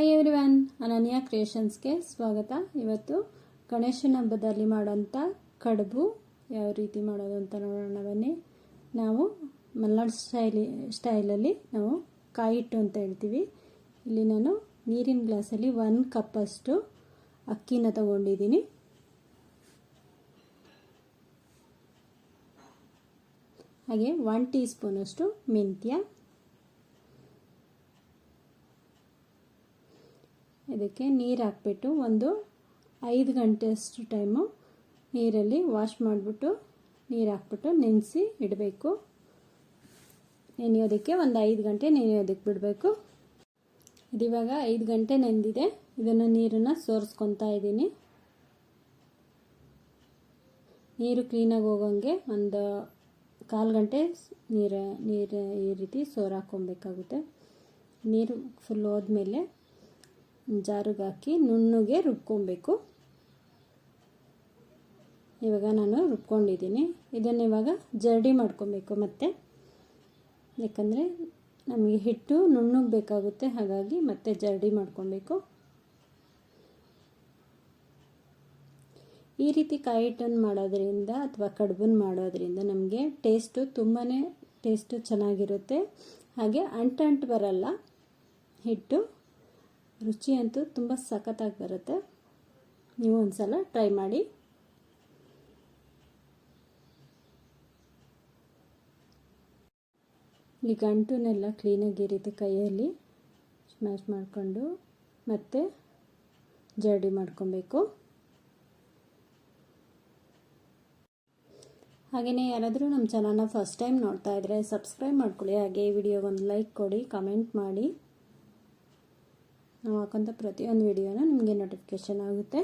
Hi every van ಅನನ್ಯ ಕ್ರಿಯೇಷನ್ಸ್ಗೆ ಸ್ವಾಗತ. ಇವತ್ತು ಗಣೇಶನ ಹಬ್ಬದಲ್ಲಿ ಮಾಡೋಂಥ ಕಡುಬು ಯಾವ ರೀತಿ ಮಾಡೋದು ಅಂತ ನೋಡೋಣ ಬನ್ನಿ. ನಾವು ಮಲ್ನಾಡು ಸ್ಟೈಲಿ, ಸ್ಟೈಲಲ್ಲಿ ನಾವು ಕಾಯಿ ಹಿಟ್ಟು ಅಂತ ಹೇಳ್ತೀವಿ. ಇಲ್ಲಿ ನಾನು ನೀರಿನ ಗ್ಲಾಸಲ್ಲಿ ಒನ್ ಕಪ್ಪಷ್ಟು ಅಕ್ಕಿನ ತಗೊಂಡಿದ್ದೀನಿ. ಹಾಗೆ ಒನ್ ಟೀ ಸ್ಪೂನಷ್ಟು ಮೆಂತ್ಯ. ಇದಕ್ಕೆ ನೀರು ಹಾಕ್ಬಿಟ್ಟು ಒಂದು ಐದು ಗಂಟೆಯಷ್ಟು ಟೈಮು ನೀರಲ್ಲಿ ವಾಶ್ ಮಾಡಿಬಿಟ್ಟು ನೀರು ಹಾಕ್ಬಿಟ್ಟು ನೆನೆಸಿ ಇಡಬೇಕು. ನೆನೆಯೋದಕ್ಕೆ ಒಂದು ಐದು ಗಂಟೆ ನೆನೆಯೋದಕ್ಕೆ ಬಿಡಬೇಕು. ಇದಿವಾಗ ಐದು ಗಂಟೆ ನೆಂದಿದೆ. ಇದನ್ನು ನೀರನ್ನು ಸೋರಿಸ್ಕೊತಾ ಇದ್ದೀನಿ. ನೀರು ಕ್ಲೀನಾಗಿ ಹೋಗೋಂಗೆ ಒಂದು ಕಾಲು ಗಂಟೆ ನೀರು ನೀರು ಈ ರೀತಿ ಸೋರಾಕೊಬೇಕಾಗುತ್ತೆ ನೀರು ಫುಲ್ ಹೋದ್ಮೇಲೆ ಜಾರಿಗೆ ಹಾಕಿ ನುಣ್ಣಗೆ ರುಬ್ಕೊಬೇಕು. ಇವಾಗ ನಾನು ರುಬ್ಕೊಂಡಿದ್ದೀನಿ. ಇದನ್ನು ಇವಾಗ ಜರಡಿ ಮಾಡ್ಕೊಬೇಕು ಮತ್ತೆ. ಯಾಕಂದರೆ ನಮಗೆ ಹಿಟ್ಟು ನುಣ್ಣಗೆ ಬೇಕಾಗುತ್ತೆ, ಹಾಗಾಗಿ ಮತ್ತೆ ಜರಡಿ ಮಾಡ್ಕೊಬೇಕು. ಈ ರೀತಿ ಕಾಯಿ ಹಿಟ್ಟನ್ನು ಮಾಡೋದ್ರಿಂದ ಅಥವಾ ಕಡುಬನ್ನು ಮಾಡೋದ್ರಿಂದ ನಮಗೆ ಟೇಸ್ಟು ತುಂಬಾ ಟೇಸ್ಟು ಚೆನ್ನಾಗಿರುತ್ತೆ. ಹಾಗೆ ಅಂಟು ಅಂಟು ಬರಲ್ಲ ಹಿಟ್ಟು. ರುಚಿ ಅಂತೂ ತುಂಬ ಸಖತ್ತಾಗಿ ಬರುತ್ತೆ. ನೀವು ಒಂದು ಸಲ ಟ್ರೈ ಮಾಡಿ. ಈ ಗಂಟುನೆಲ್ಲ ಕ್ಲೀನಾಗಿ ಈ ಕೈಯಲ್ಲಿ. ಸ್ಮ್ಯಾಶ್ ಮಾಡಿಕೊಂಡು ಮತ್ತೆ ಜರಡಿ ಮಾಡ್ಕೊಬೇಕು. ಹಾಗೆಯೇ ಯಾರಾದರೂ ನಮ್ಮ ಚಾನಲ್ನ ಫಸ್ಟ್ ಟೈಮ್ ನೋಡ್ತಾ ಇದ್ದರೆ ಸಬ್ಸ್ಕ್ರೈಬ್ ಮಾಡ್ಕೊಳ್ಳಿ. ಹಾಗೆ ಈ ವಿಡಿಯೋಗೊಂದು ಲೈಕ್ ಕೊಡಿ ಕಮೆಂಟ್ ಮಾಡಿ. ನಾವು ಹಾಕೋಂಥ ಪ್ರತಿಯೊಂದು ವಿಡಿಯೋನ ನಿಮಗೆ ನೋಟಿಫಿಕೇಷನ್ ಆಗುತ್ತೆ.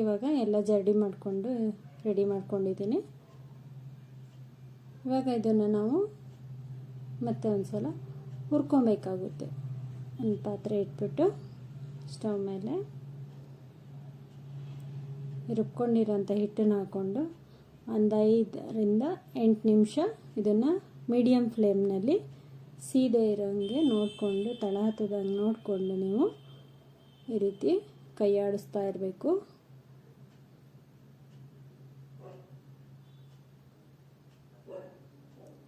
ಇವಾಗ ಎಲ್ಲ ಜರ್ಡಿ ಮಾಡಿಕೊಂಡು ರೆಡಿ ಮಾಡ್ಕೊಂಡಿದ್ದೀನಿ. ಇವಾಗ ಇದನ್ನು ನಾವು ಮತ್ತೆ ಒಂದು ಸಲ ಹುರ್ಕೊಬೇಕಾಗುತ್ತೆ. ಒಂದು ಪಾತ್ರೆ ಇಟ್ಬಿಟ್ಟು. ಸ್ಟವ್ ಮೇಲೆ ರುಬ್ಕೊಂಡಿರೋಂಥ ಹಿಟ್ಟನ್ನು ಹಾಕ್ಕೊಂಡು ಒಂದು ಐದರಿಂದ ಎಂಟು ನಿಮಿಷ ಇದನ್ನು ಮೀಡಿಯಮ್ ಫ್ಲೇಮ್ನಲ್ಲಿ ಸೀದೆ ಇರೋಂಗೆ ನೋಡಿಕೊಂಡು ತಳ ಹತ್ತದಂಗೆ ನೋಡಿಕೊಂಡು ನೀವು ಈ ರೀತಿ ಕೈಯಾಡಿಸ್ತಾ ಇರಬೇಕು.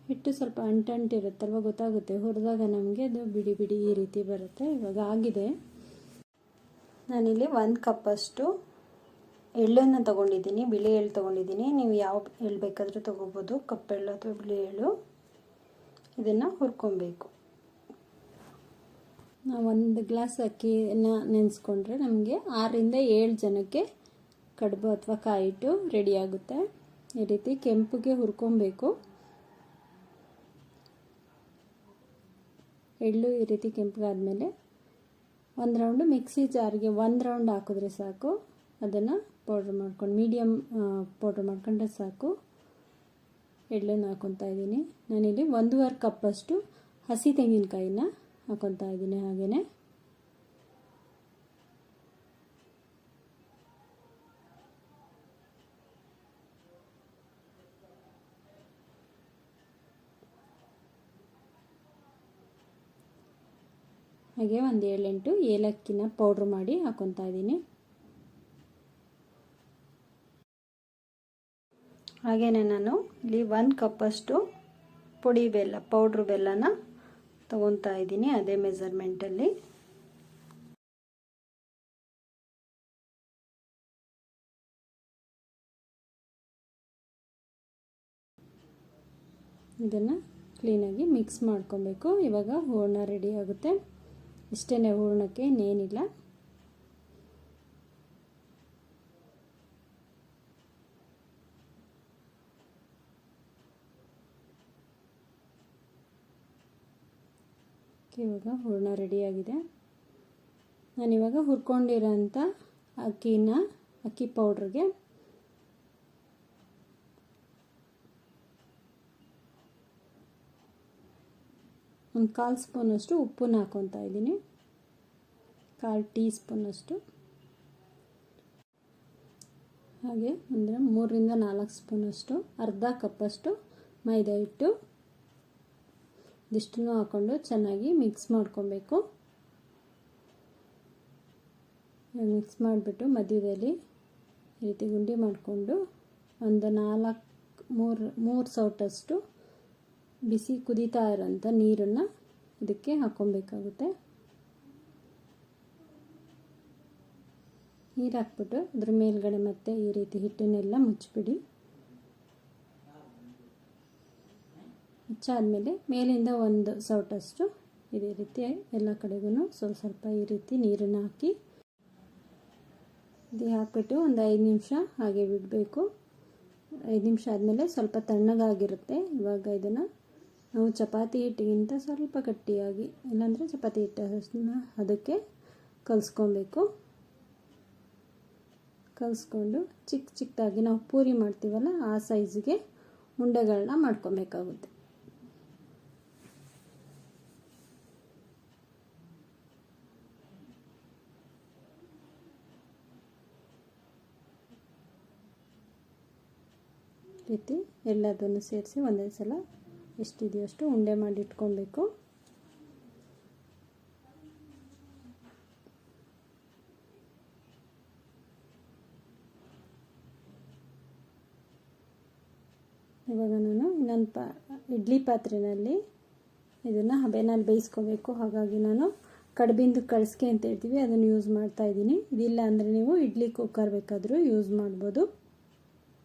ಹಿಟ್ಟು ಸ್ವಲ್ಪ ಅಂಟಂಟಿರುತ್ತಲ್ವ ಗೊತ್ತಾಗುತ್ತೆ. ಹುರಿದಾಗ ನಮಗೆ ಅದು ಬಿಡಿ ಬಿಡಿ ಈ ರೀತಿ ಬರುತ್ತೆ. ಇವಾಗ ಆಗಿದೆ. ನಾನಿಲ್ಲಿ ಒಂದು ಕಪ್ಪಷ್ಟು ಎಳ್ಳನ್ನು ತೊಗೊಂಡಿದ್ದೀನಿ, ಬಿಳಿ ಎಳ್ಳು ತೊಗೊಂಡಿದ್ದೀನಿ. ನೀವು ಯಾವ ಎಳ್ಳು ಬೇಕಾದರೂ ತೊಗೋಬೋದು ಕಪ್ಪೆಳ್ಳು ಅಥವಾ ಬಿಳಿ ಎಳ್ಳು. ಇದನ್ನು ಹುರ್ಕೊಬೇಕು. ನಾವು ಒಂದು ಗ್ಲಾಸ್ ಅಕ್ಕಿಯನ್ನು ನೆನೆಸ್ಕೊಂಡ್ರೆ ನಮಗೆ ಆರರಿಂದ ಏಳು ಜನಕ್ಕೆ ಕಡುಬು ಅಥವಾ ಕಾಯಿಟ್ಟು ರೆಡಿಯಾಗುತ್ತೆ ಈ ರೀತಿ ಕೆಂಪುಗೆ ಹುರ್ಕೊಬೇಕು. ಎಳ್ಳು ಈ ರೀತಿ ಕೆಂಪಗಾದ್ಮೇಲೆ ಒಂದು ರೌಂಡು ಮಿಕ್ಸಿ ಜಾರಿಗೆ ಒಂದು ರೌಂಡ್ ಹಾಕಿದ್ರೆ ಸಾಕು. ಅದನ್ನು ಪೌಡ್ರ್ ಮಾಡ್ಕೊಂಡು ಮೀಡಿಯಮ್ ಪೌಡ್ರ್ ಮಾಡ್ಕೊಂಡ್ರೆ ಸಾಕು. ಎಳ್ಳನ್ನು ಹಾಕೊತಾ ಇದ್ದೀನಿ. ನಾನಿಲ್ಲಿ ಒಂದೂವರೆ ಕಪ್ಪಷ್ಟು ಹಸಿ ತೆಂಗಿನಕಾಯಿನ ಹಾಕೊತಾ ಇದ್ದೀನಿ ಹಾಗೆಯೇ ಹಾಗೆ ಒಂದು ಏಳೆಂಟು ಏಲಕ್ಕಿನ ಪೌಡ್ರ್ ಮಾಡಿ ಹಾಕೊತಾ ಇದ್ದೀನಿ. ಹಾಗೆಯೇ ನಾನು ಇಲ್ಲಿ ಒನ್ ಕಪ್ಪಷ್ಟು ಪುಡಿ ಬೆಲ್ಲ ಪೌಡ್ರ್ ಬೆಲ್ಲನ ತೊಗೊತಾ ಇದ್ದೀನಿ ಅದೇ ಮೆಜರ್ಮೆಂಟಲ್ಲಿ ಇದನ್ನು ಕ್ಲೀನಾಗಿ ಮಿಕ್ಸ್ ಮಾಡ್ಕೊಬೇಕು. ಇವಾಗ ಹೂರ್ಣ ರೆಡಿ ಆಗುತ್ತೆ. ಇಷ್ಟೇ ಹೂರ್ಣಕ್ಕೆ ಇನ್ನೇನಿಲ್ಲ. ಇವಾಗ ಹೂರ್ಣ ರೆಡಿಯಾಗಿದೆ ನಾನಿವಾಗ ಹುರ್ಕೊಂಡಿರೋಂಥ ಅಕ್ಕಿನ ಅಕ್ಕಿ ಪೌಡ್ರಿಗೆ ಒಂದು ಕಾಲು ಸ್ಪೂನಷ್ಟು ಉಪ್ಪನ್ನು ಹಾಕೊತಾ ಇದ್ದೀನಿ. ಕಾಲು ಟೀ ಸ್ಪೂನಷ್ಟು ಹಾಗೆ ಅಂದರೆ ಮೂರರಿಂದ ನಾಲ್ಕು ಸ್ಪೂನಷ್ಟು, ಅರ್ಧ ಕಪ್ಪಷ್ಟು ಮೈದಾ ಹಿಟ್ಟು. ಇದಿಷ್ಟನ್ನು ಹಾಕ್ಕೊಂಡು ಚೆನ್ನಾಗಿ ಮಿಕ್ಸ್ ಮಾಡ್ಕೊಬೇಕು. ಮಿಕ್ಸ್ ಮಾಡಿಬಿಟ್ಟು ಮಧ್ಯದಲ್ಲಿ ಈ ರೀತಿ ಗುಂಡಿ ಮಾಡಿಕೊಂಡು ಒಂದು ನಾಲ್ಕು, ಮೂರು ಮೂರು ಸೌಟಷ್ಟು ಬಿಸಿ ಕುದೀತಾ ಇರೋಂಥ ನೀರನ್ನು ಇದಕ್ಕೆ ಹಾಕ್ಕೊಬೇಕಾಗುತ್ತೆ. ನೀರು ಹಾಕ್ಬಿಟ್ಟು ಅದ್ರ ಮೇಲ್ಗಡೆ ಮತ್ತೆ ಈ ರೀತಿ ಹಿಟ್ಟನ್ನೆಲ್ಲ ಮುಚ್ಚಿಬಿಡಿ. ಮುಚ್ಚಾದಮೇಲೆ ಮೇಲಿಂದ ಒಂದು ಸೌಟಷ್ಟು ಇದೇ ರೀತಿ ಎಲ್ಲ ಕಡೆಗೂ ಸ್ವಲ್ಪ ಸ್ವಲ್ಪ ಈ ರೀತಿ ನೀರನ್ನು ಹಾಕಿ ಇದು ಹಾಕ್ಬಿಟ್ಟು ಒಂದು ಐದು ನಿಮಿಷ ಹಾಗೆ ಬಿಡಬೇಕು. ಐದು ನಿಮಿಷ ಆದಮೇಲೆ ಸ್ವಲ್ಪ ತಣ್ಣಗಾಗಿರುತ್ತೆ. ಇವಾಗ ಇದನ್ನು ನಾವು ಚಪಾತಿ ಹಿಟ್ಟಿಗಿಂತ ಸ್ವಲ್ಪ ಗಟ್ಟಿಯಾಗಿ, ಇಲ್ಲಾಂದರೆ ಚಪಾತಿ ಹಿಟ್ಟನ್ನ ಅದಕ್ಕೆ ಕಲಿಸ್ಕೊಬೇಕು. ಕಲಿಸ್ಕೊಂಡು ಚಿಕ್ಕ ಚಿಕ್ಕದಾಗಿ ನಾವು ಪೂರಿ ಮಾಡ್ತೀವಲ್ಲ, ಆ ಸೈಜಿಗೆ ಉಂಡೆಗಳನ್ನ ಮಾಡ್ಕೊಬೇಕಾಗುತ್ತೆ. ರೀತಿ ಎಲ್ಲದನ್ನು ಸೇರಿಸಿ ಒಂದೇ ಸಲ ಎಷ್ಟಿದೆಯೋ ಅಷ್ಟು ಉಂಡೆ ಮಾಡಿ ಇಟ್ಕೊಬೇಕು. ಇವಾಗ ನಾನು ಇನ್ನೊಂದು ಪಾ, ಇಡ್ಲಿ ಪಾತ್ರೆಯಲ್ಲಿ ಇದನ್ನು ಹಬೆನಲ್ಲಿ ಬೇಯಿಸ್ಕೋಬೇಕು. ಹಾಗಾಗಿ ನಾನು ಕಡ್ಬಿಂದು ಕಳಿಸ್ಕೆ ಅಂತ ಹೇಳ್ತೀವಿ, ಅದನ್ನು ಯೂಸ್ ಮಾಡ್ತಾ ಇದ್ದೀನಿ. ಇದಿಲ್ಲ ಅಂದರೆ ನೀವು ಇಡ್ಲಿ ಕುಕ್ಕರ್ ಬೇಕಾದರೂ ಯೂಸ್ ಮಾಡ್ಬೋದು.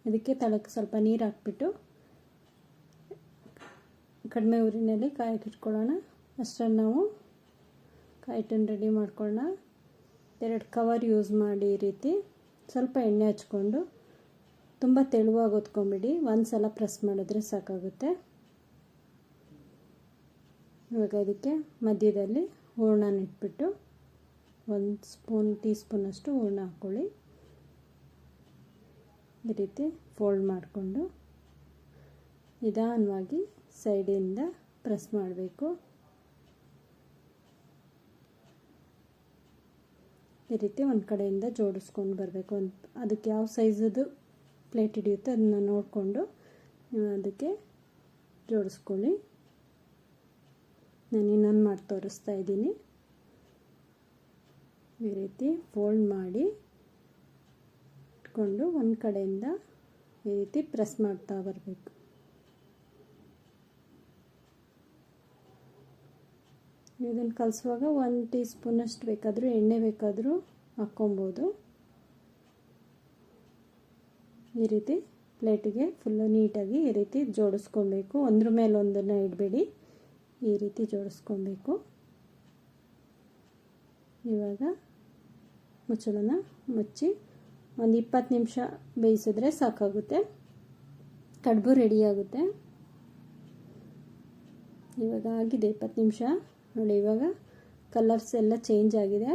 ಅದಕ್ಕೆ ತಳಕ್ಕೆ ಸ್ವಲ್ಪ ನೀರು ಹಾಕ್ಬಿಟ್ಟು ಕಡಿಮೆ ಊರಿನಲ್ಲಿ ಕಾಯಕ್ಕಿಟ್ಕೊಳ್ಳೋಣ ಅಷ್ಟರಲ್ಲಿ ನಾವು ಕಾಯಿಟನ್ನು ರೆಡಿ ಮಾಡ್ಕೊಳ್ಳೋಣ. ಎರಡು ಕವರ್ ಯೂಸ್ ಮಾಡಿ ಈ ರೀತಿ. ಸ್ವಲ್ಪ ಎಣ್ಣೆ ಹಚ್ಕೊಂಡು ತುಂಬ ತೆಳುವಾಗಿ ಹೊತ್ಕೊಂಬಿಡಿ. ಒಂದು ಸಲ ಪ್ರೆಸ್ ಮಾಡಿದ್ರೆ ಸಾಕಾಗುತ್ತೆ. ಇವಾಗ ಅದಕ್ಕೆ ಮಧ್ಯದಲ್ಲಿ ಹೂರ್ಣ ಇಟ್ಬಿಟ್ಟು ಒಂದು ಸ್ಪೂನ್ ಟೀ ಸ್ಪೂನಷ್ಟು ಹೂರ್ಣ ಹಾಕ್ಕೊಳ್ಳಿ. ಈ ರೀತಿ ಫೋಲ್ಡ್ ಮಾಡಿಕೊಂಡು ನಿಧಾನವಾಗಿ ಸೈಡಿಂದ ಪ್ರೆಸ್ ಮಾಡಬೇಕು. ಈ ರೀತಿ ಒಂದು ಕಡೆಯಿಂದ ಜೋಡಿಸ್ಕೊಂಡು ಬರಬೇಕು. ಒಂದು ಅದಕ್ಕೆ ಯಾವ ಸೈಜದು ಪ್ಲೇಟ್ ಹಿಡಿಯುತ್ತೆ ಅದನ್ನು ನೋಡಿಕೊಂಡು ಅದಕ್ಕೆ ಜೋಡಿಸ್ಕೊಳ್ಳಿ. ನಾನು ಇನ್ನೊಂದು ಮಾಡಿ ತೋರಿಸ್ತಾ ಇದ್ದೀನಿ. ಈ ರೀತಿ ಫೋಲ್ಡ್ ಮಾಡಿ ಇಟ್ಕೊಂಡು ಒಂದು ಕಡೆಯಿಂದ ಈ ರೀತಿ ಪ್ರೆಸ್ ಮಾಡ್ತಾ ಬರಬೇಕು. ಇದನ್ನು ಕಲಿಸುವಾಗ ಒಂದು ಟೀ ಸ್ಪೂನಷ್ಟು ಬೇಕಾದರೂ ಎಣ್ಣೆ ಬೇಕಾದರೂ ಹಾಕ್ಕೊಬೋದು. ಈ ರೀತಿ ಪ್ಲೇಟಿಗೆ ಫುಲ್ಲು ನೀಟಾಗಿ ಈ ರೀತಿ ಜೋಡಿಸ್ಕೊಬೇಕು. ಒಂದ್ರ ಮೇಲೆ ಒಂದನ್ನು ಇಡಬೇಡಿ. ಈ ರೀತಿ ಜೋಡಿಸ್ಕೊಬೇಕು. ಇವಾಗ ಮುಚ್ಚಳನ ಮುಚ್ಚಿ ಒಂದು ಇಪ್ಪತ್ತು ನಿಮಿಷ ಬೇಯಿಸಿದ್ರೆ ಸಾಕಾಗುತ್ತೆ. ಕಡುಬು ರೆಡಿಯಾಗುತ್ತೆ ಇವಾಗ ಆಗಿದೆ ಇಪ್ಪತ್ತು ನಿಮಿಷ. ನೋಡಿ, ಇವಾಗ ಕಲರ್ಸ್ ಎಲ್ಲ ಚೇಂಜ್ ಆಗಿದೆ.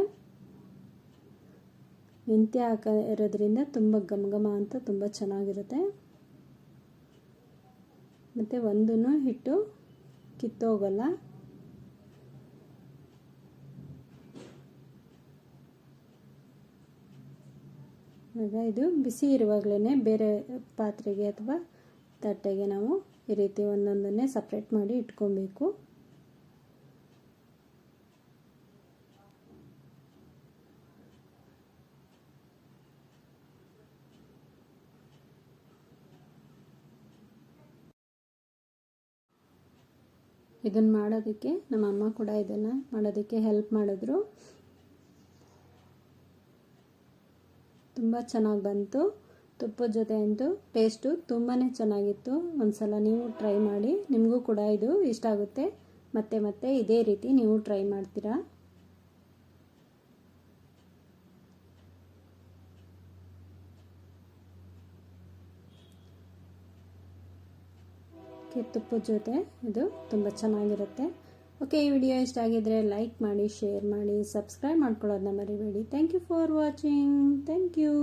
ಮೆಂತ್ಯ ಹಾಕ ಇರೋದ್ರಿಂದ ತುಂಬ ಘಮ ಘಮ ಅಂತ ತುಂಬ ಚೆನ್ನಾಗಿರುತ್ತೆ. ಮತ್ತು ಒಂದೂ ಹಿಟ್ಟು ಕಿತ್ತೋಗಲ್ಲ. ಆಗ ಇದು ಬಿಸಿ ಇರುವಾಗಲೇ ಬೇರೆ ಪಾತ್ರೆಗೆ ಅಥವಾ ತಟ್ಟೆಗೆ ನಾವು ಈ ರೀತಿ ಒಂದೊಂದನ್ನೇ ಸಪ್ರೇಟ್ ಮಾಡಿ ಇಟ್ಕೊಬೇಕು. ಇದನ್ನು ಮಾಡೋದಕ್ಕೆ ನಮ್ಮ ಅಮ್ಮ ಕೂಡ ಇದನ್ನು ಮಾಡೋದಕ್ಕೆ ಹೆಲ್ಪ್ ಮಾಡಿದ್ರು. ತುಂಬ ಚೆನ್ನಾಗಿ ಬಂತು. ತುಪ್ಪದ ಜೊತೆ ಅಂತೂ ಟೇಸ್ಟು ತುಂಬಾ ಚೆನ್ನಾಗಿತ್ತು. ಒಂದು ಸಲ ನೀವು ಟ್ರೈ ಮಾಡಿ, ನಿಮಗೂ ಕೂಡ ಇದು ಇಷ್ಟ ಆಗುತ್ತೆ. ಮತ್ತೆ ಮತ್ತೆ ಇದೇ ರೀತಿ ನೀವು ಟ್ರೈ ಮಾಡ್ತೀರಾ. ತುಪ್ಪದ ಜೊತೆ ಇದು ತುಂಬ ಚೆನ್ನಾಗಿರುತ್ತೆ. ಓಕೆ, ಈ ವಿಡಿಯೋ ಇಷ್ಟ ಆಗಿದ್ರೆ ಲೈಕ್ ಮಾಡಿ, ಶೇರ್ ಮಾಡಿ, ಸಬ್ಸ್ಕ್ರೈಬ್ ಮಾಡ್ಕೊಳ್ಳೋದನ್ನ ಮರಿಬೇಡಿ. Thank you for watching thank you